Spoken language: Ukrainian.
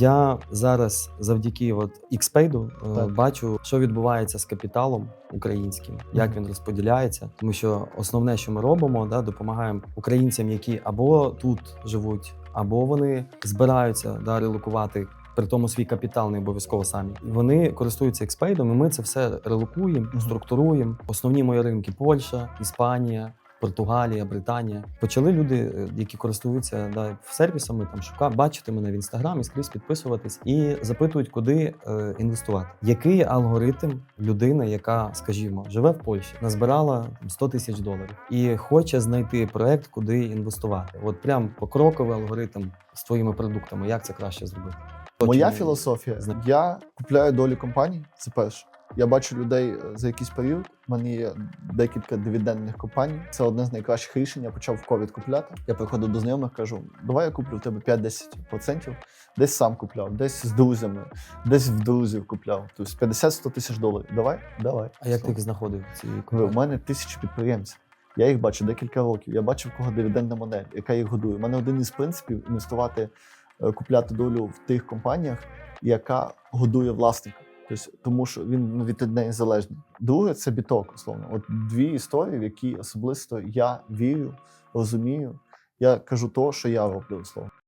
Я зараз завдяки от XPaid е, Так. бачу, що відбувається з капіталом українським, як він розподіляється. Тому що основне, що ми робимо, да, допомагаємо українцям, які або тут живуть, або вони збираються да, релокувати. При тому свій капітал не обов'язково самі. Вони користуються експейдом, і ми це все релокуємо, структуруємо. Основні мої ринки Польща, Іспанія, Португалія, Британія. Почали люди, е, які користуються да, сервісами, там шукають, бачити мене в інстаграмі, скрізь підписуватись і запитують, куди е, інвестувати. Який алгоритм людини, яка, скажімо, живе в Польщі, назбирала 100 тисяч доларів і хоче знайти проект, куди інвестувати. От прям покроковий алгоритм з твоїми продуктами, як це краще зробити. Моя філософія: я купляю долі компаній. Це перше. Я бачу людей е, за якийсь період. У мене є декілька дивідендних компаній. Це одне з найкращих рішень. Я почав в ковід купляти. Я приходив до знайомих, кажу: давай я куплю в тебе 5-10%. Десь сам купляв, десь з друзями, десь в друзів купляв. Тобто 50-100 тисяч доларів. Давай, давай. А як ти їх знаходив? Ці Ви, у мене тисячі підприємців. Я їх бачу декілька років. Я бачив, кого дивідендна модель, яка їх годує. У мене один із принципів інвестувати, купляти долю в тих компаніях, яка годує власника. Тобто, тому що він ну, від неї залежний. Друге, це біток, условно. От дві історії, в які особисто я вірю, розумію. Я кажу то, що я роблю, условно.